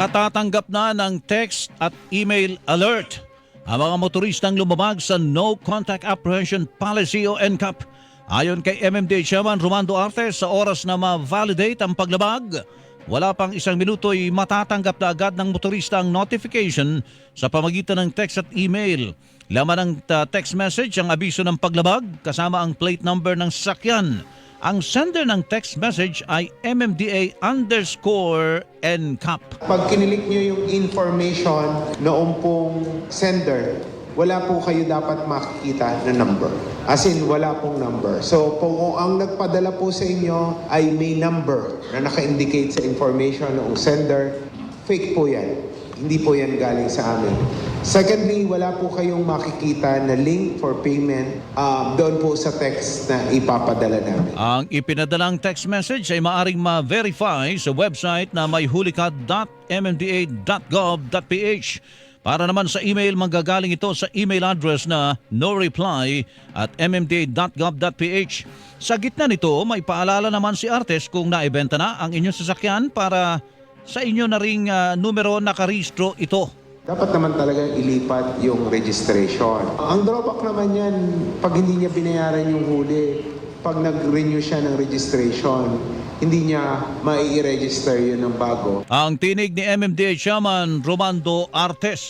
Nakatatanggap na ng text at email alert ang mga motoristang lumabag sa No Contact Apprehension Policy o NCAP. Ayon kay MMDA Chairman Romando Artes, sa oras na ma-validate ang paglabag, wala pang isang minuto'y matatanggap na agad ng motorista ang notification sa pamagitan ng text at email. Laman ng uh, text message ang abiso ng paglabag kasama ang plate number ng sasakyan. Ang sender ng text message ay MMDA underscore NCAP. Pag kinilik nyo yung information noong pong sender, wala po kayo dapat makikita na number. As in, wala pong number. So, kung ang nagpadala po sa inyo ay may number na naka-indicate sa information noong sender, fake po yan. Hindi po yan galing sa amin. Secondly, wala po kayong makikita na link for payment um, doon po sa text na ipapadala namin. Ang ipinadalang text message ay maaring ma-verify sa website na may hulikad.mmda.gov.ph. Para naman sa email, manggagaling ito sa email address na no reply at mmda.gov.ph. Sa gitna nito, may paalala naman si Artes kung naibenta na ang inyong sasakyan para sa inyo na ring ah, numero nakarehistro ito. Dapat naman talaga ilipat yung registration. Ang drawback naman yan, pag hindi niya binayaran yung huli, pag nag-renew siya ng registration, hindi niya mai-register yun ng bago. Ang tinig ni MMDA Chairman Romando Artes.